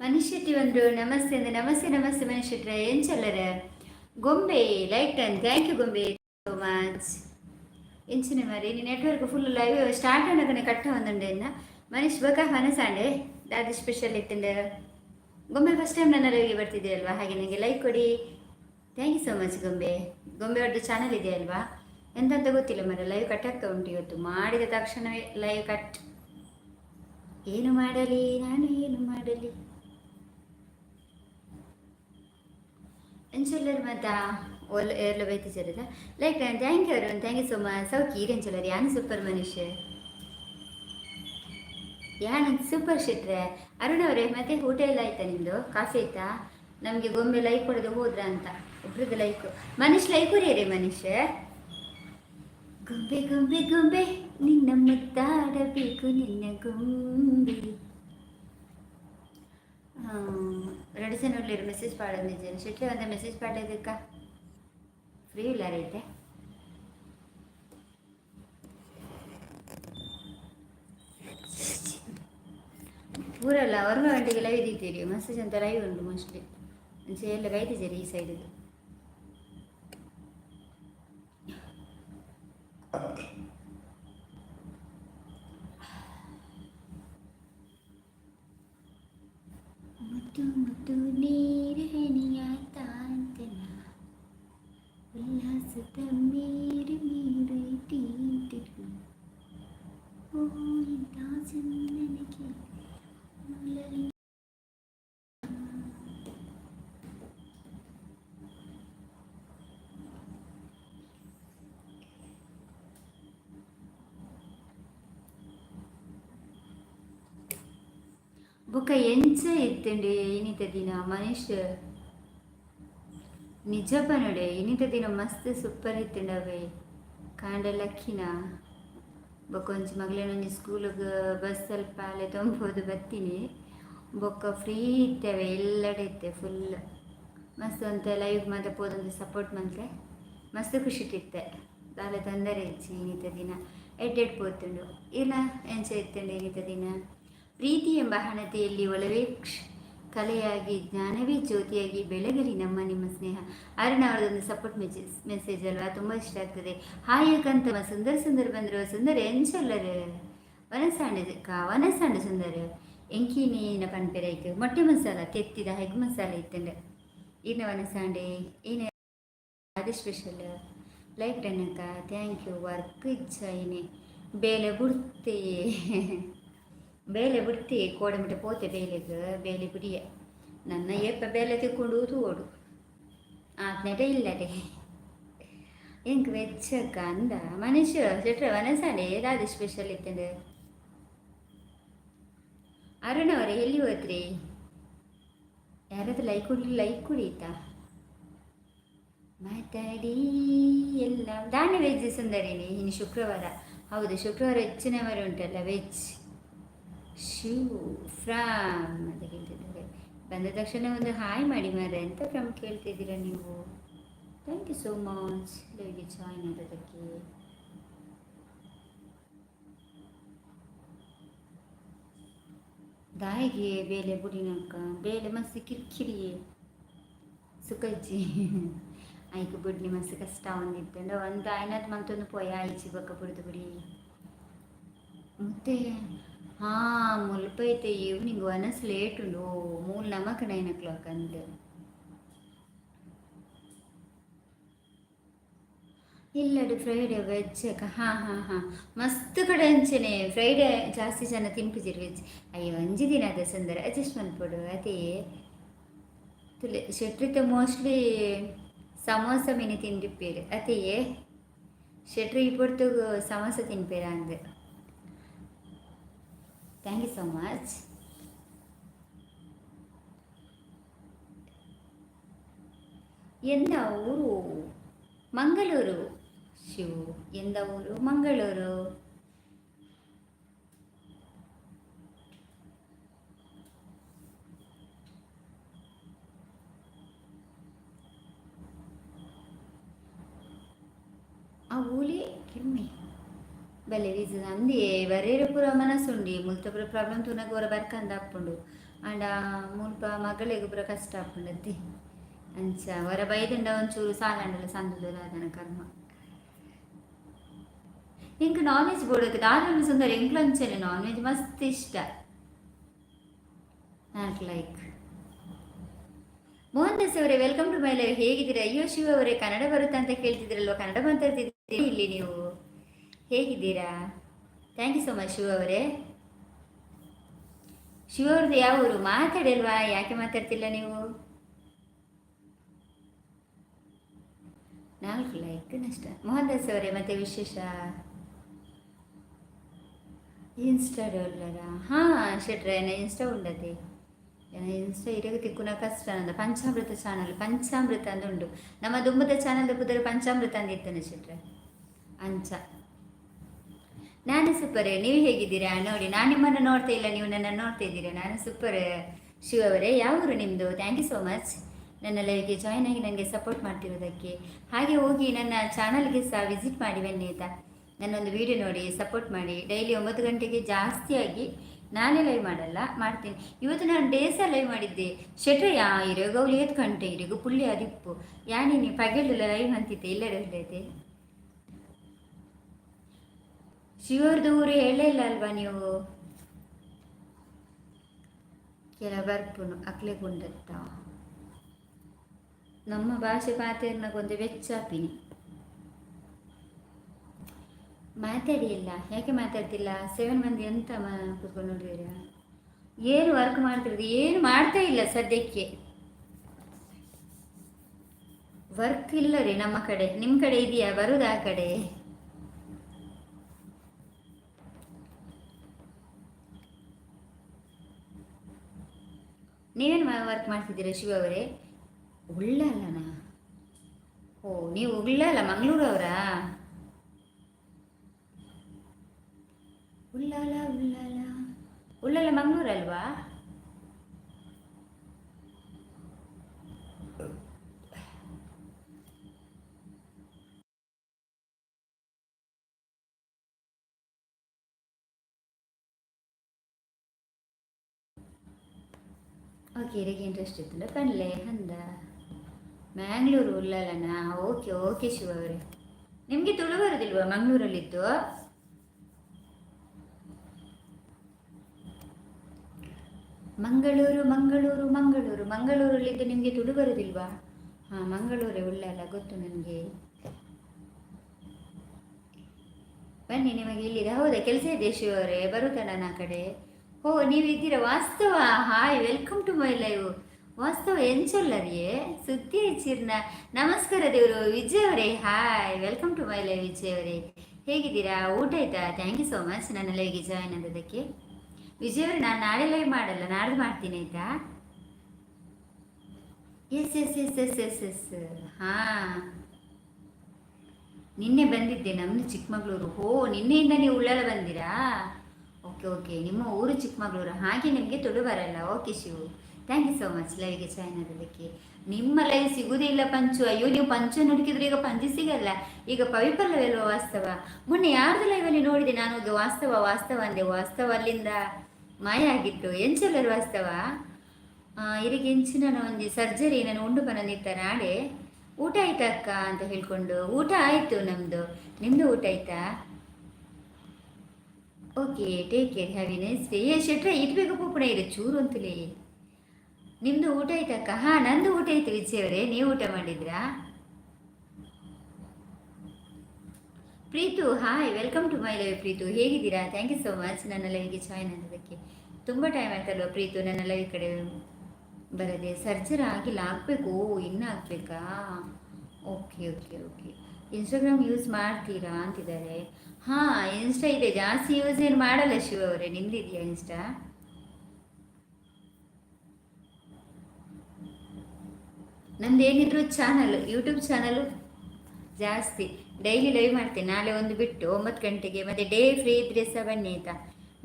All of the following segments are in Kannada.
ಮನುಷ್ಯಟಿ ಒಂದು ನಮಸ್ತೆ ಅಂದ್ರೆ ನಮಸ್ತೆ ನಮಸ್ತೆ ಮನುಷ್ಯಟ್ರೆ ಏನ್ ಚಲ್ಲರ ಗೊಂಬೆ ಲೈಕ್ ಟನ್ ಥ್ಯಾಂಕ್ ಯು ಗೊಂಬೆ ಸೋ ಮಚ್ ಎಂಚಿನ మరి నీ నెట్వర్క్ ఫుల్ లైవ్ స్టార్ట్ అనగానే కట్ట ఉందండి అన్న ಮನೀಶ್ ಬೇಕಾ ಮನಸ್ಸಾಂಡೆ ಅದು ಸ್ಪೆಷಲ್ ಇಟ್ಟಿಂದ ಗೊಂಬೆ ಫಸ್ಟ್ ಟೈಮ್ ನನ್ನ ಲೈವ್ಗೆ ಬರ್ತಿದೆ ಅಲ್ವಾ ಹಾಗೆ ನನಗೆ ಲೈಕ್ ಕೊಡಿ ಥ್ಯಾಂಕ್ ಯು ಸೋ ಮಚ್ ಗೊಂಬೆ ಗೊಂಬೆ ಅವ್ರದ್ದು ಚಾನಲ್ ಇದೆ ಅಲ್ವಾ ಎಂತಂತ ಗೊತ್ತಿಲ್ಲ ಮರ ಲೈವ್ ಕಟ್ ಆಗ್ತಾ ಉಂಟು ಇವತ್ತು ಮಾಡಿದ ತಕ್ಷಣವೇ ಲೈವ್ ಕಟ್ ಏನು ಮಾಡಲಿ ನಾನು ಏನು ಮಾಡಲಿ ಎಂಚಲ್ಲರು ಮತ್ತ ಒಲ್ಲ ಎಲ್ಲ ಬೈತಿ ಚರದ like thank you Arun thank you so much ಸೌಕಿ ಈರೆಂಚಲ್ಲರು ಯಾನು ಸೂಪರ್ ಮನುಷ್ಯ ಯಾನು ಸೂಪರ್ ಶೆಟ್ರೆ ಅರುಣ್ ಅವರೇ, ಮತ್ತೆ ಊಟ ಎಲ್ಲ ಆಯ್ತಾ ನಿಮ್ಮದು ಕಾಫಿ ಆಯ್ತಾ? ನಮಗೆ ಗೊಂಬೆ ಲೈಕ್ ಕೊಡೋದು ಹೋದ್ರ ಅಂತ. ಒಬ್ರದ್ದು ಲೈಕ್ ಮನುಷ್ಯ ಲೈಕ್ ರೀ ಮನುಷ್ಯ. ಗೊಂಬೆ ಗೊಂಬೆ ಗೊಂಬೆ, ನಿನ್ನ ಮುತ್ತಾಡಬೇಕು ನಿನ್ನ ಗೊಂಬೆ. ಮೆಸೇಜ್ ನೋಡಲಿರಿ ಮೆಸೇಜ್ ಮಾಡಿದ್ದೀನಿ ಸಿಟ್ಲಿ ಒಂದೇ ಮೆಸೇಜ್ ಮಾಡಿದ್ದಕ್ಕೆ ಫ್ರೀ ಇಲ್ಲಾರೈತೆ ಊರಲ್ಲ ಅವ್ರನ್ನ ಗಂಟೆಗೆ ಲೈವ್ ಇದ್ದೀರಿ ಮೆಸೇಜ್ ಅಂತ ಲೈವ್ ಉಂಟು ಮೋಸ್ಟ್ಲಿ ಮುಂಚೆ ಎಲ್ಲ ಕಾಯ್ತಿದ್ದೀರಿ ಈ ಸೈಡಿಗೆ ಬೊಕ್ಕ ಎಂಚ ಇತ್ತಂಡೆ ಇನಿತ ದಿನ ಮನುಷ್ಯ ನಿಜ ಪನಡೆ ಇನಿತ ದಿನ ಮಸ್ತ್ ಸೂಪರ್ ಇತ್ತಂಡವೆ ಕಾಂಡ ಲಕ್ಕಿನ ಬೊಕ್ಕೊಂಚ ಮಗಳೇನೊಂದು ಸ್ಕೂಲಿಗೆ ಬಸ್ ಸ್ವಲ್ಪ ಅಲ್ಲೇ ತೊಂಬೋದು ಬರ್ತೀನಿ. ಬೊಕ್ಕ ಫ್ರೀ ಇತ್ತೇವೆ ಎಲ್ಲಡೆ ಇತ್ತೆ ಫುಲ್ ಮಸ್ತ್ ಅಂತ ಲೈವ್ ಮತ್ತೆ ಪೋದಂತ ಸಪೋರ್ಟ್ ಮಂತ್ರೆ ಮಸ್ತ್ ಖುಷಿ ಇಟ್ಟಿತ್ತೆ. ದಾಲೆ ತೊಂದರೆ ಇಚ್ಚಿ ಇನಿತ ದಿನ. ಎಡ್ಡೆಡ್ ಪೋತುಂಡು ಇಲ್ಲ ಎಂಚ ಇತ್ತುಂಡು ಇನಿತ ದಿನ. ಪ್ರೀತಿ ಎಂಬ ಹಣತೆಯಲ್ಲಿ ಕ್ಷ- ಕಲೆಯಾಗಿ, ಜ್ಞಾನವೇ ಜ್ಯೋತಿಯಾಗಿ ಬೆಳಗಿರಿ ನಮ್ಮ, ನಿಮ್ಮ ಸ್ನೇಹ. ಅರುಣ ಅವರದೊಂದು ಸಪೋರ್ಟ್ ಮೆಸೇಜ್ ಮೆಸೇಜ್ ಅಲ್ವಾ? ತುಂಬ ಇಷ್ಟ ಆಗ್ತದೆ. ಹಾಯಕಂತ ಸುಂದರ ಸುಂದರ ಬಂದಿರುವ ಸುಂದರ ಎಂಚಲ್ಲರು ವನಸಾಂಡ ವನಸಾಂಡ ಸುಂದರ. ಎಂಕಿನೇನ ನೀನ ಪನ್ಪೆರೈಕ್ ಮೊಟ್ಟೆ ಮಸಾಲ, ತೆತ್ತಿದ ಹೆಗ್ ಮಸಾಲ ಇತ್ತಂಡ ಏನ ವನಸಾಂಡೆ ಏನೇ ಅದು ಸ್ಪೆಷಲ್ ಲೈಕ್ ಡನ್ನಕ್ಕ ಥ್ಯಾಂಕ್ ಯು ವರ್ಕ್ ಇಚ್ಛ ಏನೇ ಬೇಲೆ ಬುಡ್ತೆ ಬೇಲೆ ಬಿಡ್ತಿ ಕೋಡಮಿಟ ಪೋತೆ ಬೇಲೆಗೆ ಬೇಲೆ ಬಿಡಿಯ ನನ್ನ ಏಪ ಬೇಲೆ ತಿಕ್ಕೊಂಡು ತೋಡು ಆತ್ನೆಟ ಇಲ್ಲದೆ. ಎಂಕ್ ವೆಚ್ಚ ಅಂದ ಮನುಷ್ಯ ಸಿಟ್ರೆ ವನಸಾಡೆ ಏದಾದ ಸ್ಪೆಷಲ್ ಇತ್ತಂದೆ? ಅರುಣ್ ಅವರೇ ಎಲ್ಲಿ ಹೋದ್ರಿ? ಯಾರಾದ್ರೂ ಲೈಕ್ ಕೊಡ್ಲಿ ಲೈಕ್ ಕುಡೀತಾ ಮಾತಾಡಿ ಎಲ್ಲ. ದಾಂಡ ವೆಜ್ ಸುಂದರಿನಿ, ಇನ್ನು ಶುಕ್ರವಾರ. ಹೌದು, ಶುಕ್ರವಾರ ಹೆಚ್ಚಿನವರು ಉಂಟಲ್ಲ ವೆಜ್. ಶಿವ್ ಫ್ರಾಮ್ ಅಂತ ಕೇಳ್ತಿದ್ದಾರೆ. ಬಂದ ತಕ್ಷಣ ಒಂದು ಹಾಯ್ ಮಾಡಿ ಮಾರೆ ಅಂತ ಫ್ರಮ್ ಕೇಳ್ತಿದ್ದೀರಾ ನೀವು? ಥ್ಯಾಂಕ್ ಯು ಸೋ ಮಚ್ ಲೈವ್ಗೆ ಜಾಯ್ನ್ ಆಗೋದಕ್ಕೆ ದಾಯಿಗೆ ಬೇಲೆ ಬುಡಿನಕ್ಕ ಬೇಲೆ ಮಸ್ತ್ ಕಿರಿಕಿರಿ. ಸುಖಜ್ಜಿ ಆಯ್ಕೆ ಬಿಡ್ನಿ ಮಸ್ತ್ ಕಷ್ಟ ಒಂದಿತ್ತಂಡ ಒಂದು ಆಯ್ನತ್ ಮಂತೊಂದು ಪೊಯ್ಯ ಆಯ್ಚಿ ಬಕ್ಕ ಬಿಡ್ದು ಬಿಡಿ. ಮತ್ತೆ ಹಾಂ ಮುಲ್ಪೈತೆ ಈವ್ನಿಂಗ್ ಒನಸ್ ಲೇಟು ಮೂರು ನಮಕ್ ನೈನ್ ಓ ಕ್ಲಾಕ್ ಅಂದೆ ಇಲ್ಲಡಿ ಫ್ರೈಡೆ ವೆಜ್ ಹಾಂ ಹಾಂ ಹಾಂ ಮಸ್ತ್ ಕಡೆ ಅಂಚನೆ ಫ್ರೈಡೆ ಜಾಸ್ತಿ ಜನ ತಿನ್ಪಿಸಿರು ವೆಜ್ ಅಯ್ಯೋ ಅಂಜಿ ದಿನ ಅದ ಸುಂದರ ಅಡ್ಜಸ್ಟ್ ಮಾಡ್ಬಿಡು ಅದೇ ತುಲೆ ಶೆಟ್ರಿತ ಮೋಸ್ಟ್ಲಿ ಸಮೋಸ ಮೀನು ತಿಂದಿಪ್ಪೀರು ಅತೆಯೇ ಶೆಟ್ರಿ ಇಪ್ಪತ್ತು ಸಮೋಸ ತಿನ್ಪೀರ ಅಂದೆ ಥ್ಯಾಂಕ್ ಯು ಸೊ ಮಚ್ ಎಂದ ಊರು ಮಂಗಳೂರು ಶಿವು ಎಂದ ಊರು ಮಂಗಳೂರು భలే ರೀಸನ್ ಅಂದಿ ಬರೇರಪುರ ಮನಸ್ಸುಂಡಿ ಮುಲ್ತಪುರ ಪ್ರಾಬ್ಲಮ್ ತುನಗ ಹೊರ ಬರ್ಕಂದ ಹಾಕ್ಕೊಂಡು ಆಂಡ ಮುಲ್ಪ ಮಗಳಿಗೆ ಪೂರ ಕಷ್ಟ ಆಪುಂಡತಿ ಅಂಚ ಹೊರ ಬೈದಂಡ ಒಂಚೂರು ಸಾಲಾಂಡಲ ಸಂದುದ ಅದನ ಕರ್ಮ ಇಂಕ ನಾನ್ ವೆಜ್ ಬೋಡಕ್ಕೆ ದಾರುಣ ಸುಂದರ ಇಂಕ್ಲಂಚನೆ ನಾನ್ ವೆಜ್ ಮಸ್ತ್ ಇಷ್ಟ ನಾಟ್ ಲೈಕ್ ಮೋಹನ್ ದಾಸ್ ಅವರೇ ವೆಲ್ಕಮ್ ಟು ಮೈ ಲೈವ್ ಹೇಗಿದ್ದೀರಾ ಅಯ್ಯೋ ಶಿವ ಅವರೇ ಕನ್ನಡ ಬರುತ್ತಾ ಅಂತ ಕೇಳ್ತಿದ್ರಲ್ವ ಕನ್ನಡ ಮಾತಾಡ್ತಿದ್ದೀರಿ ಇಲ್ಲಿ ನೀವು ಹೇಗಿದ್ದೀರಾ? Thank you so much Shiva ಅವರೇ. ಶಿವ ಅವ್ರದ್ದು ಯಾವ ಊರು? ಮಾತಾಡಲ್ವಾ? ಯಾಕೆ ಮಾತಾಡ್ತಿಲ್ಲ ನೀವು? ನಾಲ್ಕು ಲೈಕ್ ನಷ್ಟ. ಮೋಹನ್ ದಾಸ್ ಅವರೇ, ಮತ್ತೆ ವಿಶೇಷ? ಇನ್ಸ್ಟಾ ಹಾ ಹಾಂ, ಶೆಟ್ರೆ ಇನ್ಸ್ಟಾ ಉಂಡದೆ ಇನ್ಸ್ಟಾ ಇರಗ ತಿಕ್ಕುನ ಕಷ್ಟ ಅಂದ ಪಂಚಾಮೃತ ಚಾನಲ್ ಪಂಚಾಮೃತ ಅಂದ ಉಂಡು ನಮ್ಮ ದುಂಬದ ಚಾನಲ್ ಬುದ್ಧರ ಪಂಚಾಮೃತ ಅಂದಿರ್ತಾನೆ ಶೆಟ್ರೆ. ಅಂಚ. ನಾನು ಸೂಪರ್ ನೀವು ಹೇಗಿದ್ದೀರಾ? ನೋಡಿ, ನಾನು ನಿಮ್ಮನ್ನು ನೋಡ್ತಾ ಇಲ್ಲ, ನೀವು ನನ್ನನ್ನು ನೋಡ್ತಾ ಇದ್ದೀರಾ. ನಾನು ಸೂಪರ್ ಶಿವ ಅವರೇ, ಯಾವ ಊರು ನಿಮ್ಮದು ಥ್ಯಾಂಕ್ ಯು ಸೋ ಮಚ್ ನನ್ನ ಲೈವ್ಗೆ ಜಾಯ್ನ್ ಆಗಿ ನನಗೆ ಸಪೋರ್ಟ್ ಮಾಡ್ತಿರೋದಕ್ಕೆ. ಹಾಗೆ ಹೋಗಿ ನನ್ನ ಚಾನಲ್ಗೆ ಸಹ ವಿಸಿಟ್ ಮಾಡಿ ಬನ್ನಿ ಆಯಿತಾ? ನನ್ನೊಂದು ವಿಡಿಯೋ ನೋಡಿ ಸಪೋರ್ಟ್ ಮಾಡಿ. ಡೈಲಿ ಒಂಬತ್ತು ಗಂಟೆಗೆ ಜಾಸ್ತಿಯಾಗಿ ನಾನೇ ಲೈವ್ ಮಾಡಲ್ಲ, ಮಾಡ್ತೀನಿ. ಇವತ್ತು ನಾನು ಡೇಸ ಲೈವ್ ಮಾಡಿದ್ದೆ. ಶೆಟ್ರ ಯಾ ಇರೋಗೌಲಿ ಏತ್ ಗಂಟೆ ಇರೋಗು ಪುಳ್ಳಿ ಅದಿಪ್ಪು ಯಾನಿ ಪಗೆಲ್ಲ ಲೈವ್ ಅಂತಿದ್ದೆ, ಎಲ್ಲರೂ ಇಲ್ಲದೆ ಶಿವರ್ದು ಊರು ಇಲ್ಲ ಅಲ್ವಾ ನೀವು? ಕೆಲ ಬರ್ಪುನು ಅಕ್ಲೆ ಗುಂಡತ್ತ ನಮ್ಮ ಭಾಷೆ ಪಾತೇರ್ನಗೊಂದು ವೆಚ್ಚಾಪಿನಿ ಮಾತಾಡಿ ಇಲ್ಲ ಯಾಕೆ ಮಾತಾಡ್ತಿಲ್ಲ? ಸೆವೆನ್ ಮಂದಿ ಎಂತ ಮಾ, ಕೂತ್ಕೊಂಡು ನೋಡಿದ್ದೀರಾ ಏನು ವರ್ಕ್ ಮಾಡ್ತಿರೋದು? ಏನು ಮಾಡ್ತಾ ಇಲ್ಲ ಸದ್ಯಕ್ಕೆ? ವರ್ಕ್ ಇಲ್ಲ ರೀ ನಮ್ಮ ಕಡೆ. ನಿಮ್ಮ ಕಡೆ ಇದೆಯಾ? ಬರುದು ಆ ಕಡೆ? ನೀವೇನು ವರ್ಕ್ ಮಾಡ್ತಿದ್ದೀರಾ ಶಿವ ಅವರೇ? ಉಳ್ಳಲ್ಲನಾ ಓ ನೀವು ಉಳ್ಳಲ್ಲ ಮಂಗಳೂರವರಾ ಉಳ್ಳಾಲ ಉಳ್ಳಲ್ಲ ಉಳ್ಳಲ್ಲ ಮಂಗಳೂರಲ್ವಾ? ಓಕೆ ಇರಿಗೆ ಇಂಟ್ರೆಸ್ಟ್ ಇತ್ತಲ್ಲ ಕಣ್ಲೆ ಹಂದ ಮ್ಯಾಂಗ್ಳೂರು ಉಳ್ಳಾಲನಾ ಓಕೆ ಓಕೆ ಶಿವ ಅವರೇ. ನಿಮಗೆ ತುಳು ಬರೋದಿಲ್ವಾ ಮಂಗಳೂರಲ್ಲಿದ್ದು? ಮಂಗಳೂರು ಮಂಗಳೂರು ಮಂಗಳೂರು. ಮಂಗಳೂರಲ್ಲಿದ್ದು ನಿಮಗೆ ತುಳು ಬರೋದಿಲ್ವಾ? ಹಾಂ, ಮಂಗಳೂರೇ ಉಳ್ಳಲ್ಲ, ಗೊತ್ತು ನನಗೆ. ಬನ್ನಿ, ನಿಮಗೆ ಇಲ್ಲಿದೆ. ಹೌದಾ, ಕೆಲಸ ಇದೆ ಶಿವರೇ ಬರುತ್ತಣ್ಣ ನಾ ಕಡೆ. ಓ ಇದ್ದೀರಾ? ವಾಸ್ತವ? Hi welcome to my live ವಾಸ್ತವ ಎಂಚೊಲ್ಲರಿಯೇ ಸುದ್ದಿ ಹೆಚ್ಚಿರ್ನ ನಮಸ್ಕಾರ ದೇವರು, ವಿಜಯ್ ಅವರೇ. Hi welcome to my live Vijay ಅವರೇ. ಹೇಗಿದ್ದೀರಾ? ಊಟ ಆಯ್ತಾ? ಥ್ಯಾಂಕ್ ಯು ಸೋ ಮಚ್ ನನ್ನ ಲೈವ್ಗೆ ಜಾಯ್ನ್ ಆದದಕ್ಕೆ ವಿಜಯ್ ಅವರೇ, ನಾನು ನಾಳೆ ಲೈವ್ ಮಾಡಲ್ಲ. ನಾಡ್ದು ಮಾಡ್ತೀನಿ, ಆಯ್ತಾ? Yes yes yes yes yes yes ಹಾಂ. ನಿನ್ನೆ ಬಂದಿದ್ದೆ ನಮ್ಮದು ಚಿಕ್ಕಮಗಳೂರು. ಓ, ನಿನ್ನೆಯಿಂದ ನೀವು ಉಳ್ಳಾಲ ಬಂದಿರಾ? ಓಕೆ ಓಕೆ ನಿಮ್ಮ ಊರು ಚಿಕ್ಕಮಗಳೂರು ಹಾಗೆ ನಿಮಗೆ ತುಳು ಬರಲ್ಲ. Okay Shivu. Thank you so much ಲೈವ್ಗೆ join ಆಗೋದಕ್ಕೆ ನಿಮ್ಮ ಲೈವ್ ಸಿಗುವುದಿಲ್ಲ ಪಂಚು. ಅಯ್ಯೋ, ನೀವು ಪಂಚು ಹುಡುಕಿದ್ರೆ ಈಗ ಪಂಚು ಸಿಗಲ್ಲ. ಈಗ ಪವಿತ್ರಲ್ಲವೆಲ್ವ ವಾಸ್ತವ? ಮೊನ್ನೆ ಯಾರ್ದು ಲೈವಲ್ಲಿ ನೋಡಿದೆ ನಾನು? ಹೋಗಿ ವಾಸ್ತವ ವಾಸ್ತವ ಅಂದೆ ವಾಸ್ತವ ಅಲ್ಲಿಂದ ಮಾಯ ಆಗಿತ್ತು ಎಂಚಲ್ಲರು ವಾಸ್ತವ? ಇರಿಗೆ ಎಂಚಿನ ಒಂದು ಸರ್ಜರಿ ನಾನು ಉಂಡು ಬಂದಿತ್ತ ನಾಳೆ. ಊಟ ಆಯ್ತಾ ಅಕ್ಕ ಅಂತ ಹೇಳ್ಕೊಂಡು. ಊಟ ಆಯಿತು ನಮ್ಮದು ನಿಮ್ಮದು ಊಟ ಆಯ್ತಾ? Okay take care have nice day ಏ, ಶೆಟ್ರೆ ಇಟ್ಬೇಕು ಪೂಪಣ ಇದೆ. ಚೂರು ಅಂತಲೇ. ನಿಮ್ಮದು ಊಟ ಆಯ್ತಕ್ಕ ಹಾಂ, ನಂದು ಊಟ ಆಯ್ತು ವಿಜಯವರೇ ನೀವು ಊಟ ಮಾಡಿದ್ರಾ? Preethu hi welcome to my live Preethu. ಹೇಗಿದ್ದೀರಾ? ಥ್ಯಾಂಕ್ ಯು ಸೋ ಮಚ್ ನನ್ನ ಲೈವ್ಗೆ ಜಾಯ್ನ್ ಆಗೋದಕ್ಕೆ ತುಂಬ ಟೈಮ್ ಆಯ್ತಲ್ವ ಪ್ರೀತು? ನನ್ನ ಲೈವ್ ಕಡೆ ಬರದೆ. ಸರ್ಜರಿ ಆಗಿಲ್ಲ. ಆಗಬೇಕು. ಇನ್ನೂ ಆಗಬೇಕಾ? Okay okay okay. Instagram use ಮಾಡ್ತೀರಾ ಅಂತಿದ್ದಾರೆ. ಹಾಂ ಇನ್ಸ್ಟಾ ಇದೆ. ಜಾಸ್ತಿ ಯೂಸ್ ಏನು ಮಾಡಲ್ಲ ಶಿವ ಅವರೇ. ನಿಮ್ದಿದೆಯಾ ಇನ್ಸ್ಟಾ ನಂದೇನಿದ್ರು ಚಾನಲ್ ಯೂಟ್ಯೂಬ್ ಚಾನಲು ಜಾಸ್ತಿ. ಡೈಲಿ ಲೈವ್ ಮಾಡ್ತೇನೆ. ನಾಳೆ ಒಂದು ಬಿಟ್ಟು ಒಂಬತ್ತು ಗಂಟೆಗೆ, ಮತ್ತು ಡೇ ಫ್ರೀ ಇದ್ದರೆ ಸಹ ಬನ್ನಿ ಆಯಿತಾ?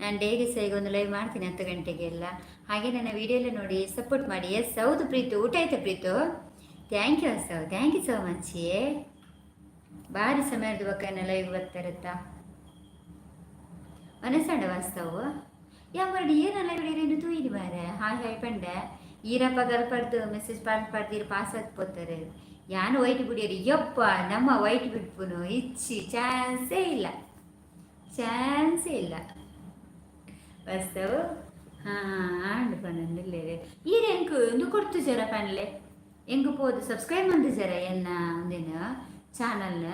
ನಾನು ಡೇಗೆ ಸಹ ಈಗ ಒಂದು ಲೈವ್ ಮಾಡ್ತೀನಿ ಹತ್ತು ಗಂಟೆಗೆ ಎಲ್ಲ. ಹಾಗೆ ನನ್ನ ವಿಡಿಯೋ ಎಲ್ಲ ನೋಡಿ ಸಪೋರ್ಟ್ ಮಾಡಿ. ಎಸ್ ಹೌದು ಪ್ರೀತು. ಊಟ ಆಯ್ತಾ Preethu? Thank you sir thank you so much ಏ. ಭಾರಿ ಸಮಯದ ಬಕ್ಕನ ಲೈವ್ ಬರ್ತಾರತ್ತ ವಾಸ್ತವ. ಯಾವ ಬರ್ಡಿ ಏನಲ್ಲ ಇವಡೇನು ತೂಯಿರಿ ಬಾರೆ ಹಾಯ್ ಪಂಡ. ಈರಪ್ಪ ಗಲ್ಪಡ್ದು ಮೆಸೇಜ್ ಪಾಡ್ ಪಡ್ದಿರು, ಪಾಸ್ ಆಗ್ಬೋತಾರೆ ಯಾನು ವೈಟ್ ಬಿಡಿಯರಿ. ಯಪ್ಪ, ನಮ್ಮ ವೈಟ್ ಬಿಟ್ಪುನು. ಇಚ್ಚಿ, ಚಾನ್ಸೇ ಇಲ್ಲ. ಚಾನ್ಸೇ ಇಲ್ಲ. ವಾಸ್ತವ? ಹಾಂ, ಆಂಡು ಪನ್ನೊಂದಿಲ್ಲೇರೆ ಈರ ಎಂಕು ಒಂದು ಕೊಡ್ತು ಜರ ಪನ್ಲೆ ಎಂಕು ಪೋದು? ಸಬ್ಸ್ಕ್ರೈಬ್ ಮಂದು ಜರ ಎನ್ನ, ಒಂದಿನ? ಚಾನಲ್ನ?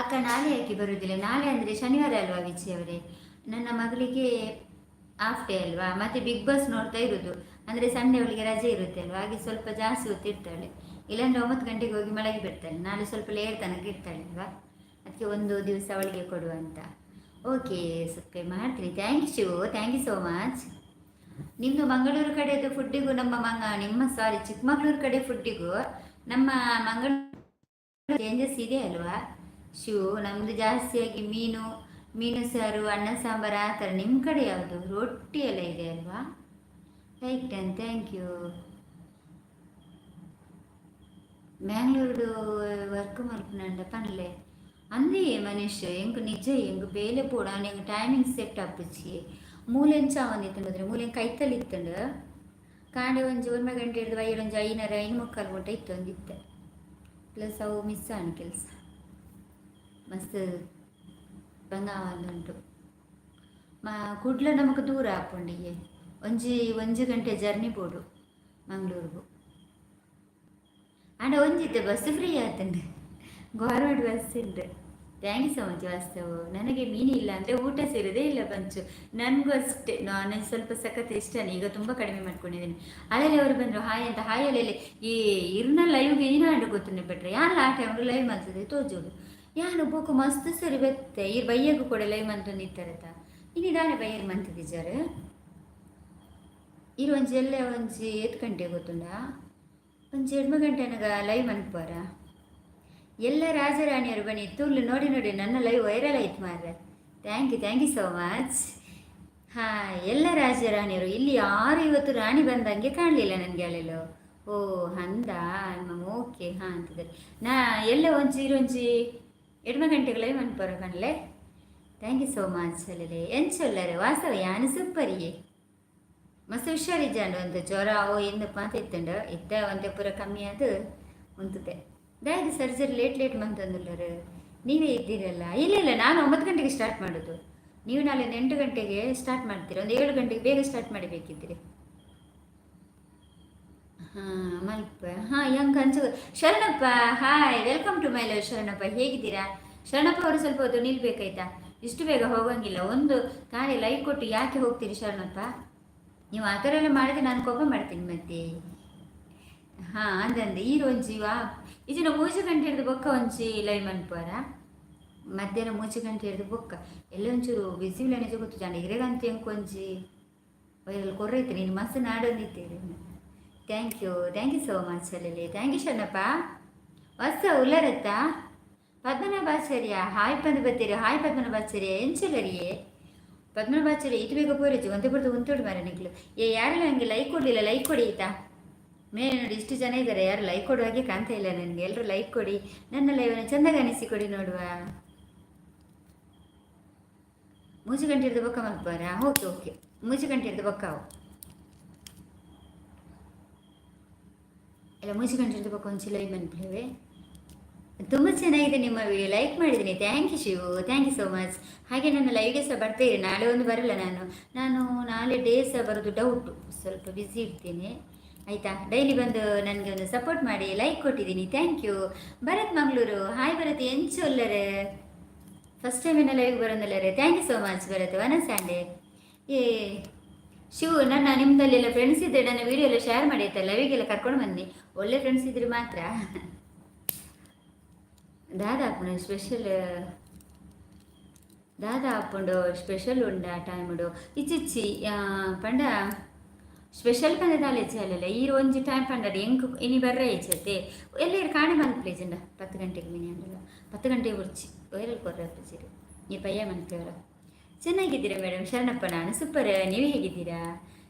ಅಕ್ಕ, ನಾಳೆ ಯಾಕೆ ಬರುವುದಿಲ್ಲ ನಾಳೆ ಅಂದರೆ ಶನಿವಾರ ಅಲ್ವಾ ಅವರೇ? ನನ್ನ ಮಗಳಿಗೆ ಹಾಫ್ ಡೇ ಅಲ್ವಾ? ಮತ್ತೆ ಬಿಗ್ ಬಾಸ್ ನೋಡ್ತಾ ಇರೋದು. ಅಂದರೆ ಸಂಡೆ ಅವಳಿಗೆ ರಜೆ ಇರುತ್ತೆ ಅಲ್ವಾ? ಹಾಗೆ ಸ್ವಲ್ಪ ಜಾಸ್ತಿ ಹೊತ್ತಿರ್ತಾಳೆ. ಇಲ್ಲಾಂದರೆ ಒಂಬತ್ತು ಗಂಟೆಗೆ ಹೋಗಿ ಮಲಗಿ ಬಿಡ್ತಾಳೆ. ನಾಳೆ ಸ್ವಲ್ಪ ಲೇಟ್ ತನಕ ಇರ್ತಾಳೆ ಅಲ್ವಾ? ಅದಕ್ಕೆ ಒಂದು ದಿವಸ ಅವಳಿಗೆ ಕೊಡುವ ಅಂತ. ಓಕೆ ಸಬ್ಸ್ಕ್ರೈಬ್ ಮಾಡ್ತೀನಿ. Thank you thank you so much ನಿಮ್ಮದು ಮಂಗಳೂರು ಕಡೆದು ಫುಡ್ಡಿಗೂ ನಮ್ಮ ಮಂಗ ನಿಮ್ಮ ಸಾರಿ ಚಿಕ್ಕಮಗಳೂರು ಕಡೆ ಫುಡ್ಡಿಗೂ ನಮ್ಮ ಮಂಗಳೂರು ಚೇಂಜಸ್ ಇದೆ ಅಲ್ವಾ? ಶೂ, ನಮ್ದು ಜಾಸ್ತಿಯಾಗಿ ಮೀನು ಮೀನು ಸಾರು, ಅನ್ನ ಸಾಂಬಾರು ಆ ಥರ ನಿಮ್ಮ ಕಡೆ ಯಾವುದು? ರೊಟ್ಟಿ ಎಲ್ಲ ಇದೆ ಅಲ್ವಾ? Like done thank you Mangalore work ಮಲ್ಪನಂಡ ಪನ್ಲೆ. ಅಂದೇ ಮನುಷ್ಯ ಎಂಕ್ ನಿಜ ಹೆಂಗ್ ಬೇಲೆ ಪೂಡ ಹೆಂಗ್ ಟೈಮಿಂಗ್ ಸೆಟ್ ಆಪಿಚ್ಚಿ ಮೂಲೆಂಚ ಒಂದಿತ್ತಂದ್ರೆ ಮೂಲೆನ್ ಕೈತಲ್ಲಿ ಇತ್ತಂಡು. ಕಾಂಡೆ ಒಂದು ಜೋರ್ಮೆ ಗಂಟೆ ಹಿಡಿದು ಒಂಜಿ ಐನರ ಐನು ಮುಕ್ಕಾಲು ಗಂಟೆ ಇತ್ತು. ಪ್ಲಸ್ ಅವು ಮಿಸ್ ಆನ್ ಕೆಲಸ. ಮಸ್ತ್ ಬಂಗಾವಲ್ಲುಂಟು ಮಾ, ಕುಡ್ಲ ನಮಕ್ ದೂರ ಆಪುಂಡಿಗೆ ಒಂಜಿ ಒಂಜಿ ಗಂಟೆ ಜರ್ನಿ ಬೋಡು ಮಂಗಳೂರಿಗೂ. ಆಂಡ ಒಂಜಿತ್ತೆ ಬಸ್ ಫ್ರೀ ಆತಂಡೆ. ಗೌರ್ಮೆಂಟ್ ಬಸ್ ಉಂಟು. ಥ್ಯಾಂಕ್ ಯು ಸೊ ಮಚ್ ವಾಸ್ತವು ನನಗೆ ಮೀನು ಇಲ್ಲ ಅಂದರೆ ಊಟ ಸೇರೋದೇ ಇಲ್ಲ ಪಂಚು. ನನಗೂ ಅಷ್ಟೇ ನಾನು ಸ್ವಲ್ಪ ಸಖತ್ ಇಷ್ಟನೇ. ಈಗ ತುಂಬ ಕಡಿಮೆ ಮಾಡ್ಕೊಂಡಿದ್ದೀನಿ. ಅಲ್ಲಲ್ಲಿ ಅವರು ಬಂದರು, ಹಾಯ್ ಅಂತ. ಹಾಯ್ ಅಲೆಯಲ್ಲಿ ಈ ಇರ್ನ ಲೈವ್ಗೆ ಏನು ಹಾಡು ಗೊತ್ತನ್ನೇ ಬಿಟ್ರೆ? ಯಾರು ಆ ಅವರು ಲೈವ್ ಮಾಡ್ತದೆ ತೋಜೋದು ಯಾರು ಬೋಕು ಮಸ್ತ್ ಸರಿ ಬತ್ತೆ. ಈ ಬೈಯಗೂ ಕೂಡ ಲೈವ್ ಮಂತು ನಿಂತಾರತ ಇನ್ನಿದಾನೆ ಬಯ್ಯರ್ ಮಂತಿದ್ದಾರೆ ಇರು ಒಂಜಿ, ಎಲ್ಲ ಒಂಜಿ, ಎತ್ತು ಗಂಟೆ ಗೊತ್ತುಂಡ? ಒಂಜಿ ಗಂಟೆ ನನಗೆ ಲೈವ್ ಮನ್ಪಾರ ಎಲ್ಲ ರಾಜರಾಣಿಯರು ಬನ್ನಿ ತುರ್ಲು ನೋಡಿ ನೋಡಿ, ನನ್ನ ಲೈವ್ ವೈರಲ್ ಆಯ್ತು ಮಾರ್ರೆ. Thank you thank you so much ಹಾಂ, ಎಲ್ಲ ರಾಜರಾಣಿಯರು, ಇಲ್ಲಿ ಯಾರು ಇವತ್ತು ರಾಣಿ ಬಂದಂಗೆ ಕಾಣಲಿಲ್ಲ ನನಗೆ ಅಲ್ಲೆಲ್ಲೋ. ಓ, ಹಂದ? ಓಕೆ ಹಾಂ, ಅಂತಿದ್ದಾರೆ. ನಾ, ಎಲ್ಲ ಒಂಚಿ ಒಂಚಿ ಎಡ್ಮ ಗಂಟೆಗಳೇ ಲೈವ್ ಬರೋ ಕಣ್ಲೆ? ಥ್ಯಾಂಕ್ ಯು ಸೋ ಮಚ್ ಅಲ್ಲೇ ಎಂಚೊಲ್ಲರೆ ವಾಸ್ತವ ಯಾನು ಸೂಪರಿಯೇ ಮಸ್ತ್ ಹುಷಾರಿದ್ದಾಂಡು ಒಂದು ಜ್ವರ ಓ ಎಂದಪ್ಪ ಅಂತ ಇತ್ತಂಡು. ಇದ್ದ ಒಂದೇ ಪೂರ ಕಮ್ಮಿ ಅದು ಉಂತದೆ ದಾಯ್ದು ಸರ್ಜರಿ ಲೇಟ್ ಲೇಟ್ ಬಂತಂದ್ರೆ ನೀವೇ ಇದ್ದೀರಲ್ಲ? ಇಲ್ಲ ಇಲ್ಲ, ನಾನು ಒಂಬತ್ತು ಗಂಟೆಗೆ ಸ್ಟಾರ್ಟ್ ಮಾಡೋದು. ನೀವು ನಾಳೆ ಎಂಟು ಗಂಟೆಗೆ ಸ್ಟಾರ್ಟ್ ಮಾಡ್ತೀರಾ? ಒಂದು ಏಳು ಗಂಟೆಗೆ ಬೇಗ ಸ್ಟಾರ್ಟ್ ಮಾಡಬೇಕಿದ್ದೀರಿ ಹಾಂ, ಮಲ್ಪ. ಹಾಂ, ಯಂಗ್ ಹಂಚು Sharanappa hi welcome to my love Sharanappa. ಹೇಗಿದ್ದೀರಾ? ಶರಣಪ್ಪ ಅವರು ಸ್ವಲ್ಪ ಹೊತ್ತು ನಿಲ್ಬೇಕಾಯ್ತಾ? ಇಷ್ಟು ಬೇಗ ಹೋಗಂಗಿಲ್ಲ. ಒಂದು ಖಾಲಿ ಲೈಕ್ ಕೊಟ್ಟು ಯಾಕೆ ಹೋಗ್ತೀರಿ ಶರಣಪ್ಪ? ನೀವು ಆ ಥರ ಎಲ್ಲ ಮಾಡಿದ್ರೆ ನಾನು ಕೋಪ ಮಾಡ್ತೀನಿ ಮತ್ತೆ. ಹಾಂ, ಅಂದಂದೆ. ಈ ವಾ ಈಜಿನ ಮೂಜು ಗಂಟೆ ಹಿಡಿದು ಬೊಕ್ಕ ಒಂಚಿ ಲೈವ್ ಮನ್ಪಾರ ಮಧ್ಯಾಹ್ನ ಮೂಜು ಗಂಟೆ ಹಿಡಿದು ಬೊಕ್ಕ. ಎಲ್ಲ ಒಂಚೂರು ಬಿಸಿ ನಿಜ ಗೊತ್ತು. ಜಾಂಡ ಇರೆಗಂತ ಎಂಕೊಂಜಿ ವೈರಲ್ಲಿ ಕೊರ್ರೈತೆ ನೀನು ಮಸ್ತ್ ನಾಡೊಂದಿದ್ದೀರಿ thank you thank you so much ಅಲ್ಲಲ್ಲಿ ಥ್ಯಾಂಕ್ ಯು ಶರಣಪ್ಪ. ಹೊಸ ಉಲ್ಲರತ್ತ ಪದ್ಮನಾಭಾಚಾರ್ಯ, ಹಾಯ್ ಪಂದು ಬತ್ತೀರಿ ಹಾಯ್ ಪದ್ಮನಾಭಾಚಾರ್ಯ. ಎಂಚಲರಿಯೇ ಪದ್ಮನಾಭಾಚಾರ್ಯ ಇದು ಬೇಗ ಪೂರೈಸಿ ಒಂದೇ ಬರ್ದು ಉಂಟೋಡು ಮಾರ ನಿಕ್ಲು ಏ, ಯಾರೆಲ್ಲ ನನಗೆ ಲೈಕ್ ಕೊಡಲಿಲ್ಲ? ಲೈಕ್ ಕೊಡಿ ಆಯ್ತಾ ಮೇಲೆ ನೋಡಿ ಇಷ್ಟು ಜನ ಇದ್ದಾರೆ. ಯಾರು ಲೈಕ್ ಕೊಡುವ ಹಾಗೆ ಕಾಣ್ತಾ ಇಲ್ಲ ನನಗೆ. ಎಲ್ಲರೂ ಲೈಕ್ ಕೊಡಿ. ನನ್ನ ಲೈವನ್ನು ಚೆಂದಾಗಿ ಕೊಡಿ ನೋಡುವ. ಮೂಜು ಗಂಟೆ ಹಿಡಿದು ಬೊಕ್ಕ ಮಲ್ಪಾರ ಓಕೆ ಓಕೆ. ಮೂಜು ಗಂಟೆ ಹಿಡಿದು ಬೊಕ್ಕಾವು ಎಲ್ಲ ಮೂಜು ಗಂಟೆ ಹಿಡಿದು ಬೊಕ್ಕ ಒಂದು ಲೈವ್ ಮನ್ಪಿದ್ದೇವೆ ತುಂಬ ಚೆನ್ನಾಗಿದೆ ನಿಮ್ಮ ವಿಡಿಯೋ ಲೈಕ್ ಮಾಡಿದ್ದೀನಿ thank you Shivu. Thank you so much ಹಾಗೆ ನನ್ನ ಲೈವ್ಗೆ ಸಹ ಬರ್ತಾ ಇರಿ. ನಾಳೆ ಒಂದು ಬರಲ್ಲ ನಾನು. ನಾನು ನಾಳೆ ಡೇ ಸಹ ಬರೋದು ಡೌಟು ಸ್ವಲ್ಪ ಬ್ಯುಸಿ ಇರ್ತೀನಿ. ಆಯಿತಾ? ಡೈಲಿ ಬಂದು ನನಗೆ ಒಂದು ಸಪೋರ್ಟ್ ಮಾಡಿ ಲೈಕ್ ಕೊಟ್ಟಿದ್ದೀನಿ. Thank you Bharath Mangaluru. Hi Bharath ಎಂಚು ಅಲ್ಲರೆ? ಫಸ್ಟ್ ಟೈಮ್ ಏನ live ಬರೋದಲ್ಲರೇ thank you so much Bharath. ವನ ಸ್ಯಾಂಡೆ ಏ ಶಿವ ನನ್ನ ನಿಮ್ಮದಲ್ಲೆಲ್ಲ ಫ್ರೆಂಡ್ಸ್ ಇದ್ದರೆ ನನ್ನ ವೀಡಿಯೋ ಎಲ್ಲ ಶೇರ್ ಮಾಡಿ ಆಯ್ತಾ ಲೈವಿಗೆಲ್ಲ ಕರ್ಕೊಂಡು ಬನ್ನಿ. ಒಳ್ಳೆ ಫ್ರೆಂಡ್ಸ್ ಇದ್ರೆ ಮಾತ್ರ. ದಾದಾ ಅಪ್ಪನ ಸ್ಪೆಷಲ್ ದಾದಾ ಅಪ್ಪುಂಡು ಸ್ಪೆಷಲ್ ಉಂಡ. ಟೈಮುಡು ಇಚ್ಚಿಚ್ಚಿ ಪಂಡ ಸ್ಪೆಷಲ್ ಪಂಡ ದಾಲೆ ಚಾಲಲ್ಲ ಈ ಒಂಜಿ ಟೈಮ್ ಪಂಡ ಎಂಕು ಇನಿ ಬರ್ರೆ ಐಚತೆ ಎಲ್ಲ ಇರ್ ಕಾಣೆ ಮನ್ಪ್ಲೇಜ್ ಉಂಡ ಪತ್ತು ಗಂಟೆಗೆ ಮಿನಿ ಅಲ್ಲ ಪತ್ತು ಗಂಟೆಗೆ ಬರ್ಚಿ ವೈರಲ್ ಕೊರ್ರೆ ಅಪ್ಪಚಿರು ಈ ಪಯ್ಯ ಮನ್ಪೇವರ ಚೆನ್ನಾಗಿದ್ದೀರಾ ಮೇಡಮ್ ಶರಣಪ್ಪ ನಾನು ಸೂಪರ್ ನೀವು ಹೇಗಿದ್ದೀರಾ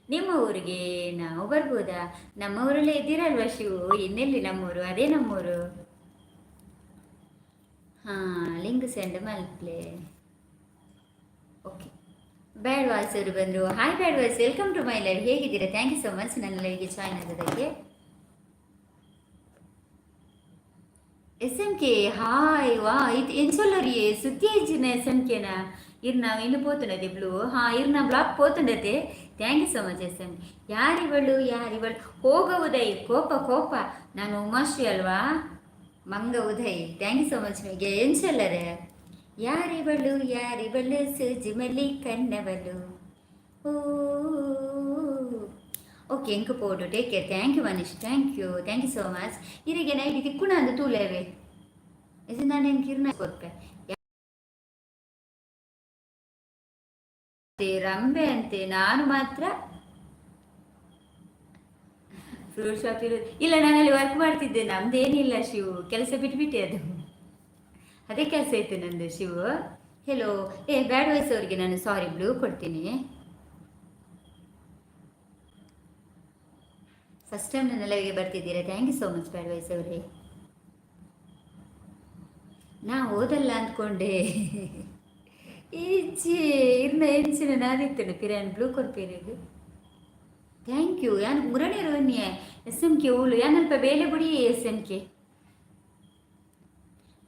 ನಿಮ್ಮ ಊರಿಗೆ ನಾವು ಬರ್ಬೋದಾ ನಮ್ಮ ಊರಲ್ಲೇ ಇದ್ದೀರಲ್ವ ಶಿವು ಇನ್ನೆಲ್ಲಿ ನಮ್ಮೂರು ಅದೇ ನಮ್ಮೂರು ಹಾಂ ಲಿಂಕ್ ಸೆಂಡ್ ಮಲ್ಪ್ಲೆ ಓಕೆ ಬ್ಯಾಡ್ ವಾಯ್ಸ್ ಅವರು ಬಂದರು. Hi bad voice welcome to my live ಹೇಗಿದ್ದೀರಾ? ಥ್ಯಾಂಕ್ ಯು ಸೊ ಮಚ್ ನನ್ನ ಲೈವ್ಗೆ ಜಾಯ್ನ್ ಆಗೋದಕ್ಕೆ ಎಸ್ ಎಂ ಕೆ ಹಾಯ್ ವಾ வா இது ಎಸ್ சொல்லறியே சுத்தி ஆயிடுச்சுன்னு ನಾವು ಇನ್ನು இன்னும் ಬ್ಲೂ. இவ்வளோ ಇರ್ ನಾ black போத்துண்டತೆ thank you so much S M ಯಾರಿವಳು ಯಾರಿವಳು ಹೋಗ ಉದಯ್, ಕೋಪ ಕೋಪ. ನಾನು ಉಮಾಶ್ರೀ ಅಲ್ವಾ? ಮಂಗ Uday. Thank you so much ಮೇಗೆ ಎನ್ಸಲ್ಲರೇ ಯಾರಿವಳು ಯಾರಿವಳು, ಸೂಜಿ ಮಲ್ಲಿ ಕನ್ನವಳು ಓ, ಓಕೆ ಎಂಕು ಪೋಡು take care thank you Manish. Thank you thank you so much ಇರಿಗೆ night ತಿಕ್ಕುಣ ಅಂದು ತೂಲೇವೆ ಇದು ನಾನು ಹೆಂಗೆ ಕಿರಣ ಕೊಡ್ಪೆ ರಂಬೆ ಅಂತೆ? ನಾನು ಮಾತ್ರ ಫ್ರೂಟ್ ಶಾಪ್ ಇಲ್ಲ, ನಾನಲ್ಲಿ ವರ್ಕ್ ಮಾಡ್ತಿದ್ದೆ. ನಮ್ದೇನಿಲ್ಲ, ಶಿವು. ಕೆಲಸ ಬಿಟ್ಬಿಟ್ಟೆ ಅದು. ಅದೇ ಕೆಲಸ ಇತ್ತು ನಂದು ಶಿವ. ಹೆಲೋ ಏ, ಬ್ಯಾಡ್ ಅವರಿಗೆ ನಾನು ಸಾರಿ ಬ್ಲೂ ಕೊಡ್ತೀನಿ. ಫಸ್ಟ್ ಟೈಮ್ ನನ್ನ ಲೈವ್ಗೆ ಬರ್ತಿದ್ದೀರಾ? Thank you so much bad ವಯಸ್ಸವ್ರೆ ನಾ ಓದಲ್ಲ ಅಂದ್ಕೊಂಡೆ. ಈಚೆ ಇನ್ನ ಹೆಂಚಿನ ನಾನಿತ್ತೇನೆ. ಪಿರಾನ್ ಬ್ಲೂ ಕೊಡ್ಪೇರಿಗೆ ಥ್ಯಾಂಕ್ ಯು ಯಾನ್ ಮುರಣೆ ರೋನ್ಯ ಎಸ್ ಎಂ ಕೆ ಓಲು ಯಾನಲ್ಪ ಬೇಲೆ ಬಿಡಿ S M K.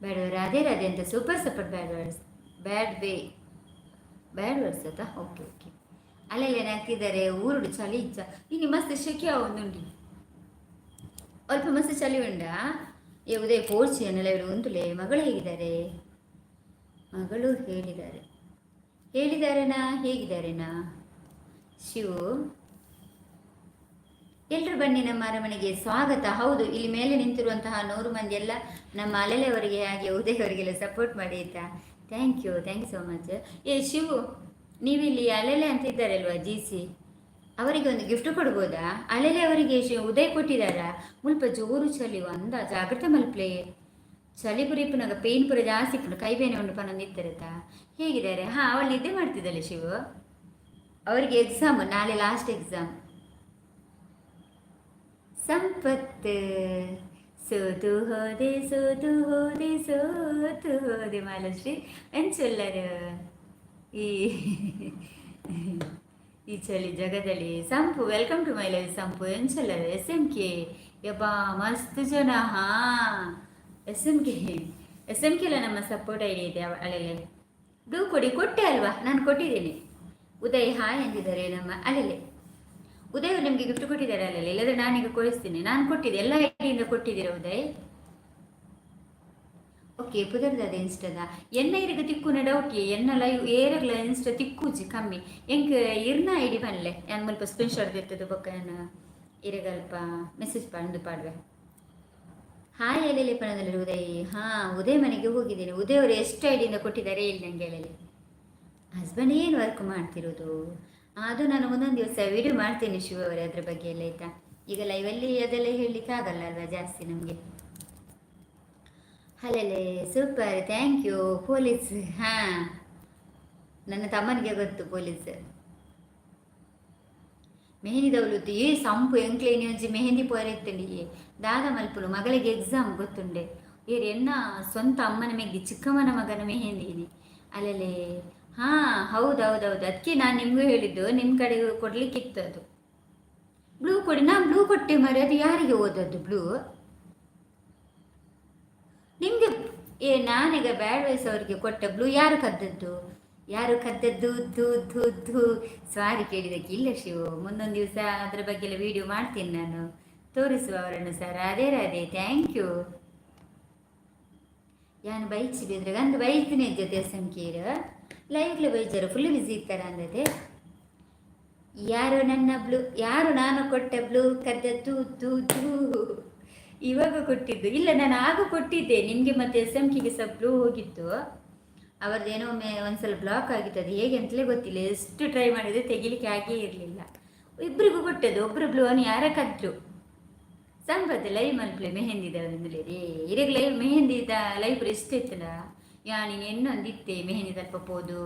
Bad Radhe Radhe ಅಂತ super support bad words bad way bad words ಅಂತ ಓಕೆ ಓಕೆ ಅಲ್ಲೆಲ್ಲ ಹಾಕಿದ್ದಾರೆ ಊರುಡು ಚಳಿ ಇಚ್ಚ. ಇನ್ನು ಮಸ್ತ್ ಶೆಕೆ ಒಂದುಂಡಿ ಅಲ್ಪ ಮಸ್ತ್ ಚಳಿ ಉಂಡ ಏ, ಉದಯ ಪೋರ್ಚಿ ಅನ್ನೆಲ್ಲ ಇವರು ಉಂಟುಲೆ? ಮಗಳು ಹೇಗಿದ್ದಾರೆ? ಮಗಳು ಹೇಳಿದ್ದಾರೆ. ಹೇಳಿದ್ದಾರೆನಾ ಹೇಗಿದ್ದಾರೆನಾ? ಶಿವು ಎಲ್ಲರೂ ಬನ್ನಿ ನಮ್ಮ ಅರಮನೆಗೆ. ಸ್ವಾಗತ. ಹೌದು, ಇಲ್ಲಿ ಮೇಲೆ ನಿಂತಿರುವಂತಹ ನೂರು ಮಂದಿ ಎಲ್ಲ ನಮ್ಮ ಅಲೆಲೆಯವರಿಗೆ ಹಾಗೆ ಉದಯವರಿಗೆಲ್ಲ ಸಪೋರ್ಟ್ ಮಾಡಿ ಆಯ್ತಾ thank you thank you so much ಏ, ಶಿವು, ನೀವಿಲ್ಲಿ ಅಲೆಲೆ ಅಂತ ಇದ್ದಾರೆ ಅಲ್ವಾ ಜಿ ಸಿ ಅವರಿಗೆ ಒಂದು ಗಿಫ್ಟ್ ಕೊಡ್ಬೋದಾ? ಅಲೆಲೆ ಅವರಿಗೆ ಉದಯ ಕೊಟ್ಟಿದ್ದಾರಾ? ಮುಲ್ಪ ಜೋರು ಚಲಿ ಅಂದ ಜಾಗ್ರತೆ ಮಲ್ಪ್ಲೆ. ಚಳಿ ಪುರಿ ಪುನಗ ಪೇನ್ ಪುರ ಜಾಸ್ತಿ ಪುನಃ ಕೈ ಬೇನೆ ಉಂಡು ಪನ ನಿಂತಿರತ್ತಾ? ಹೇಗಿದ್ದಾರೆ? ಹಾಂ, ಅವಳು ನಿದ್ದೆ ಮಾಡ್ತಿದ್ದಾಳೆ ಶಿವು. ಅವರಿಗೆ ಎಕ್ಸಾಮ್ ನಾಳೆ ಲಾಸ್ಟ್ ಎಕ್ಸಾಮ್ ಸಂಪತ್ ಸೋತು ಹೋದೆ ಸೋತು ಹೋದೆ ಸೋತು ಹೋದೆ ಮಾಲಶ್ರೀ. ಎಂಚೊಲ್ಲರು ಈ ಈ ಚಳಿ ಜಗದಲ್ಲಿ Sampu welcome to my life Sampu. ಎಂಚಲ್ಲರು S M K ಯಬ್ಬಾ, ಮಸ್ತ್ ಜನ, ಹಾ. S M K S M ಕೆಲ್ಲ ನಮ್ಮ ಸಪೋರ್ಟ್ ಐಡಿ ಇದೆ ಅಲೆಲೆ ಡೂ ಕೊಡಿ, ಕೊಟ್ಟೆ ಅಲ್ವಾ? ನಾನು ಕೊಟ್ಟಿದ್ದೀನಿ. ಉದಯ್, ಹಾಯ್ ಎಂದಿದ್ದಾರೆ ನಮ್ಮ ಅಲೆಲೆ ಉದಯ್ ನಿಮ್ಗೆ ಗಿಫ್ಟ್ ಕೊಟ್ಟಿದ್ದಾರೆ ಅಲ್ಲಲ್ಲಿ? ಇಲ್ಲದ್ರೆ ನಾನೀಗ ಕೊಡಿಸ್ತೀನಿ. ನಾನು ಕೊಟ್ಟಿದ್ದೆ. ಎಲ್ಲ ಐಡಿಯಿಂದ ಕೊಟ್ಟಿದ್ದೀರಾ ಉದಯ್? ಓಕೆ ಪುದರ್ದಾದ ಇನ್ಸ್ಟದ ಎನ್ನ ಇರಗ ತಿಕ್ಕುನ ಡೌಟ್ ಎನ್ನ ಲೈವ್ ಏರಗ್ಲ ಇನ್ಸ್ಟ ತಿಕ್ಕೂಜಿ ಕಮ್ಮಿ. ಎಂಕ್ ಇರ್ನ ಐಡಿ ಬನ್ಲೆ ನಾನು ಸ್ವಲ್ಪ ಸ್ಕ್ರೀನ್ ಶಾಟ್ ಇರ್ತದೆ ಬೊಕ್ಕ ನಾನು ಇರಗಲ್ಪ ಮೆಸೇಜ್ ಬಂದು ಪಾಡ್ವೆ. ಹಾಯ್ ಎಲ್ಲೆಲ್ಲಿ ಪಣದಲ್ಲಿ ಉದಯ್. ಹಾ, ಉದಯ್ ಮನೆಗೆ ಹೋಗಿದ್ದೀನಿ. ಉದಯ್ ಅವರು ಎಷ್ಟು ಐಡಿಯಿಂದ ಕೊಟ್ಟಿದ್ದಾರೆ ಇಲ್ಲಿ ನನಗೆ ಹಸ್ಬೆಂಡ್ ಏನು ವರ್ಕ್ ಮಾಡ್ತಿರೋದು? ಅದು ನಾನು ಒಂದೊಂದು ದಿವಸ ವಿಡಿಯೋ ಮಾಡ್ತೇನೆ ಶಿವ ಅವರೇ ಅದ್ರ ಬಗ್ಗೆ ಎಲ್ಲ ಆಯ್ತಾ? ಈಗ ಲೈವಲ್ಲಿ ಅದೆಲ್ಲ ಹೇಳಲಿಕ್ಕೆ ಆಗಲ್ಲ ಅಲ್ವಾ ಜಾಸ್ತಿ ನಮಗೆ? ಅಲ್ಲೇ ಸೂಪರ್ ಥ್ಯಾಂಕ್ ಯು ಪೊಲೀಸ್ ಹಾಂ. ನನ್ನ ತಮ್ಮನಿಗೆ ಗೊತ್ತು ಪೊಲೀಸ್ ಮೆಹಂದಿ ದೌಲತ್ತು, ಏ ಸಂಪು, ಎಂಕ್ಲೇನಿ ಒಂಜಿ ಮೆಹಂದಿ ಪೋರೆತ್ತಂಡಿ ದಾದ ಮಲ್ಪುಲು ಮಗಳಿಗೆ ಎಕ್ಸಾಮ್ ಗೊತ್ತುಂಡೆ. ಏರ್ ಎನ್ನ ಸ್ವಂತ ಅಮ್ಮನ ಮೆಗ್ಗಿ ಚಿಕ್ಕಮ್ಮನ ಮಗನ ಮೆಹಂದಿನಿ. ಅಲ್ಲಲ್ಲಿ ಹಾಂ ಹೌದು ಹೌದು ಅದಕ್ಕೆ ನಾನು ನಿಮಗೂ ಹೇಳಿದ್ದು ನಿಮ್ಮ ಕಡೆ ಕೊಡ್ಲಿಕ್ಕಿತ್ತು ಅದು. ಬ್ಲೂ ಕೊಡಿ, ನಾನು ಬ್ಲೂ ಕೊಟ್ಟೆ ಮರಿ, ಅದು ಯಾರಿಗೆ ಓದದ್ದು ಬ್ಲೂ ನಿಮಗೆ, ಏ, ನಾನೀಗ ಬ್ಯಾಡ್ ವಯಸ್ಸು ಅವರಿಗೆ ಕೊಟ್ಟ ಬ್ಲೂ ಯಾರು ಕದ್ದದ್ದು? ಯಾರು ಕದ್ದದ್ದು? ಧೂ ಧೂ ಧೂ. ಸ್ವಾರಿ ಕೇಳಿದಕ್ಕೆ ಇಲ್ಲ ಶಿವು, ಮುಂದೊಂದು ದಿವಸ ಅದರ ಬಗ್ಗೆ ಎಲ್ಲ ವಿಡಿಯೋ ಮಾಡ್ತೀನಿ ನಾನು. ತೋರಿಸುವ ಅವರನ್ನು ಸರ್. ಅದೇ ರಾಧೆ ಥ್ಯಾಂಕ್ ಯು ಯಾನು ಬೈಚಿ ಬಿದ್ರಾಗ ಅಂದು ಬೈತೀನಿ ಜೊತೆ ಸಂಕೀರ ಲೈವ್ಲೆ ಬೈಜಾರು ಫುಲ್ ಬಿಸಿ ಇರ್ತಾರೆ ಅಂದದೆ ಯಾರು ನನ್ನ ಬ್ಲೂ ಯಾರು ನಾನು ಕೊಟ್ಟ ಬ್ಲೂ ಕದ್ದ ತೂ ತೂ ಇವಾಗ ಕೊಟ್ಟಿದ್ದು. ಇಲ್ಲ, ನಾನು ಆಗ ಕೊಟ್ಟಿದ್ದೆ. ನಿಮಗೆ ಮತ್ತೆ ಎಸ್ ಎಂ ಕಿಗೆ ಸಹ ಬ್ಲೂ ಹೋಗಿತ್ತು. ಅವ್ರದ್ದೇನೋ ಒಮ್ಮೆ ಒಂದ್ಸಲ ಬ್ಲಾಕ್ ಆಗಿತ್ತು. ಅದು ಹೇಗೆ ಅಂತಲೇ ಗೊತ್ತಿಲ್ಲ. ಎಷ್ಟು ಟ್ರೈ ಮಾಡಿದ್ರೆ ತೆಗಿಲಿಕ್ಕೆ ಆಗೇ ಇರಲಿಲ್ಲ. ಇಬ್ಬರಿಗೂ ಕೊಟ್ಟದ್ದು. ಒಬ್ಬರು ಬ್ಲೂ ಅವನು ಯಾರ ಕದ್ರು ಸಂಪತ್ತೆ ಲೈವ್ ಮಲ್ಪ್ಲೆ ಮೆಹಂದಿದ ರೀ ಇರಗ ಲೈವ್ ಮೆಹಂದಿದ ಲೈವ್ ಎಷ್ಟು ಇತ್ತಲ್ಲ ಯಾ ಮೆಹನಿ ಇನ್ನೊಂದು ಇತ್ತೆ ಮೆಹಂದಿ ತಲ್ಪ ಪೋದು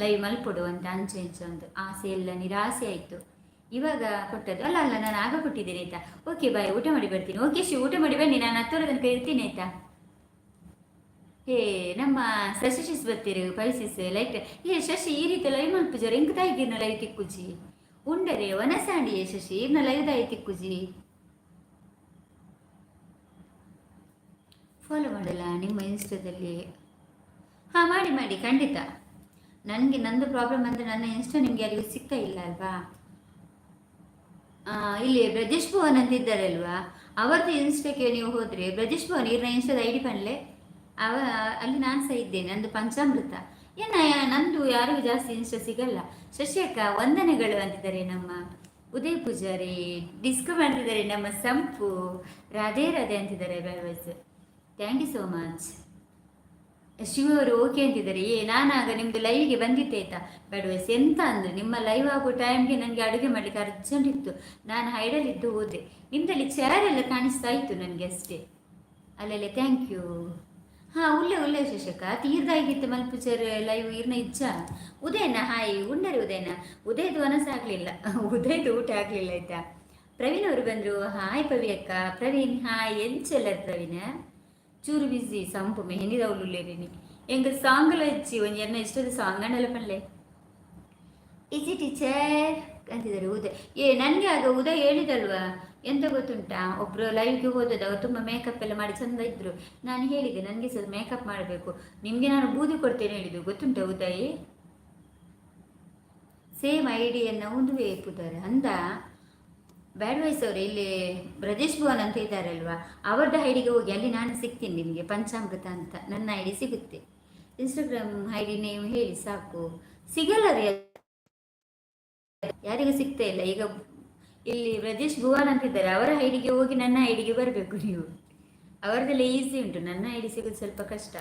ಲೈವ್ ಮಲ್ಪುಡು ಅಂತ ಅಂಚೆ ಅಂಚೆ ಒಂದು ಆಸೆ, ಎಲ್ಲ ನಿರಾಸೆ ಆಯಿತು. ಇವಾಗ ಕೊಟ್ಟದ್ದು, ಅಲ್ಲ ಅಲ್ಲ, ನಾನು ಆಗ ಕೊಟ್ಟಿದ್ದೇನೆ, ಆಯ್ತಾ? ಓಕೆ ಬಾಯ್ ಊಟ ಮಾಡಿ ಬರ್ತೀನಿ. ಓಕೆ ಶಿ ಊಟ ಮಾಡಿ ಬನ್ನಿ, ನಾನು ಹತ್ತಿರ ಇರ್ತೀನಿ, ಆಯ್ತಾ? ಹೇ, ನಮ್ಮ ಶಶಿ ಶಿಸ್ ಬತ್ತೀರು ಪೈಸಿಸ್ ಲೈಟ್ ಏ ಶಶಿ, ಈ ರೀತಿ ಲೈವ್ ಮಲ್ಪುಜಾರ ಹೆಂಗ್ ತಾಯಿಗಿರ್ನ ಲೈವ್ ತಿಕ್ಕುಜಿ? ಉಂಡರೆ ಒನಸಾಂಡಿಯೇ ಶಶಿ ಇರ್ನ ಲೈವ್ ತಾಯಿ ತಿಕ್ಕುಜಿ? ಫಾಲೋ ಮಾಡಲ್ಲ, ನಿಮ್ಮ ಇನ್ಸ್ಟಾದಲ್ಲಿ ಹಾಂ, ಮಾಡಿ ಮಾಡಿ, ಖಂಡಿತ. ನನಗೆ ನಂದು ಪ್ರಾಬ್ಲಮ್ ಅಂದರೆ ನನ್ನ ಇನ್ಸ್ಟಾ ನಿಮಗೆ ಅಲ್ಲಿ ಸಿಗ್ತಾ ಇಲ್ಲ ಅಲ್ವಾ? ಇಲ್ಲಿ ಬ್ರಜೇಶ್ ಭವನ್ ಅಂತ ಅಲ್ವಾ? ಅವರದ್ದು ಇನ್ಸ್ಟಾಕ್ಕೆ ನೀವು ಹೋದರೆ ಬ್ರಜೇಶ್ ಭವನ್ ಇರ್ನ ಇನ್ಸ್ಟಾದ ಐ ಡಿ ಅವ, ಅಲ್ಲಿ ನಾನು ಸಹ ಇದ್ದೇನೆ ನಂದು ಪಂಚಾಮೃತ. ಏನ ನಂದು ಯಾರಿಗೂ ಜಾಸ್ತಿ ಇನ್ಸ್ಟಾ ಸಿಗಲ್ಲ. ಶಶಿಯಕ್ಕ, ವಂದನೆಗಳು ಅಂತಿದ್ದಾರೆ ನಮ್ಮ ಉದಯ್ ಪೂಜಾರಿ ಡಿಸ್ಕೋ ಮಾಡ್ತಿದ್ದಾರೆ ನಮ್ಮ ಸಂಪು, ರಾಧೇ, ರಾಧೆ ಅಂತಿದ್ದಾರೆ bad voice thank you so much Shiva ಅವರು ಓಕೆ ಅಂತಿದ್ದಾರೆ. ಏ, ನಾನಾಗ ನಿಮ್ದು ಲೈವ್ಗೆ ಬಂದಿದ್ದೆ ಆಯ್ತಾ? ಬೇಡವೈಸ್, ಎಂತ ಅಂದರೆ ನಿಮ್ಮ ಲೈವ್ ಆಗೋ ಟೈಮ್ಗೆ ನನಗೆ ಅಡುಗೆ ಮಾಡಲಿಕ್ಕೆ ಅರ್ಜೆಂಟ್ ಇತ್ತು. ನಾನು ಹೈಡಲ್ಲಿದ್ದು ಹೋದೆ. ನಿಮ್ಮದಲ್ಲಿ ಚೇರ್ ಎಲ್ಲ ಕಾಣಿಸ್ತಾ ಇತ್ತು ನನಗೆ ಅಷ್ಟೇ. ಅಲ್ಲೆಲ್ಲ ಥ್ಯಾಂಕ್ ಯು ಹಾಂ ಉಳ್ಳೆ ಉಳ್ಳೆ ಶಶಕ ತೀರ್ದಾಗಿತ್ತು ಮಲ್ಪುಚರ್ ಲೈವ್ ಇರ್ನ ಇಜ್ಜ? ಉದಯನ ಹಾಯ್ ಉಂಡರಿ ಉದಯನ? ಉದಯದು ಆಗಲಿಲ್ಲ. ಉದಯದು ಊಟ ಆಗಲಿಲ್ಲ ಆಯ್ತಾ? ಪ್ರವೀಣ್ ಅವರು ಬಂದರು. ಹಾಯ್ ಪವಿ ಅಕ್ಕ ಪ್ರವೀಣ್ ಹಾಯ್ ಎಂಚೆಲ್ಲ ಪ್ರವೀಣ? ಚೂರು ಬಿಸಿ ಸಂಪು മെഹന്തി ದೌಲುಲ್ಲೇರಿನಿ ಎಂಗ ಸಾಂಗ್ಲ ಇಚ್ಚಿ ಒಂದು ಎನ್ನ ಇಷ್ಟದ ಸಾಂಗ್ ಅನ್ನಲ್ಲ ಪಲ್ಲೆ ಇಜಿ ಟೀಚರ್ ಅಂತಿದ್ದಾರೆ ಉದಯ್ ಏ ನನಗೆ ಆಗ ಉದಯ್ ಹೇಳಿದಲ್ವಾ ಎಂತ ಗೊತ್ತುಂಟಾ ಒಬ್ರು ಲೈವ್ಗೆ ಹೋದದ್ದು ಅವ್ರು ತುಂಬ ಮೇಕಪ್ ಎಲ್ಲ ಮಾಡಿ ಚಂದ ಇದ್ರು ನಾನು ಹೇಳಿದೆ ನನಗೆ ಸ್ವಲ್ಪ ಮೇಕಪ್ ಮಾಡಬೇಕು ನಿಮಗೆ ನಾನು ಬೂದಿ ಕೊಡ್ತೇನೆ ಹೇಳಿದ್ದು ಗೊತ್ತುಂಟಾ ಉದಯ್ ಸೇಮ್ ಐಡಿಯನ್ನು ಒಂದು ಪುದಾರ ಅಂದ ಬ್ಯಾಡ್ ವೈಸ್ ಅವರು ಇಲ್ಲಿ ಬ್ರಜೇಶ್ ಭುವನ್ ಅಂತ ಇದ್ದಾರಲ್ವಾ? ಅವ್ರದ್ದು ಐಡಿಗೆ ಹೋಗಿ ಅಲ್ಲಿ ನಾನು ಸಿಗ್ತೀನಿ ನಿಮಗೆ, ಪಂಚಾಮೃತ ಅಂತ. ನನ್ನ ಐಡಿ ಸಿಗುತ್ತೆ. ಇನ್ಸ್ಟಾಗ್ರಾಮ್ ಐಡಿ ನೀವು ಹೇಳಿ ಸಾಕು. ಸಿಗಲ್ಲ ರೀ ಯಾರಿಗೂ ಸಿಗ್ತಾ ಇಲ್ಲ. ಈಗ ಇಲ್ಲಿ ಬ್ರಜೇಶ್ ಭುವನ್ ಅಂತ ಇದ್ದಾರೆ. ಅವರ ಐಡಿಗೆ ಹೋಗಿ ನನ್ನ ಐಡಿಗೆ ಬರಬೇಕು ನೀವು. ಅವರದೆಲ್ಲ ಈಸಿ ಉಂಟು. ನನ್ನ ಐಡಿ ಸಿಗೋದು ಸ್ವಲ್ಪ ಕಷ್ಟ.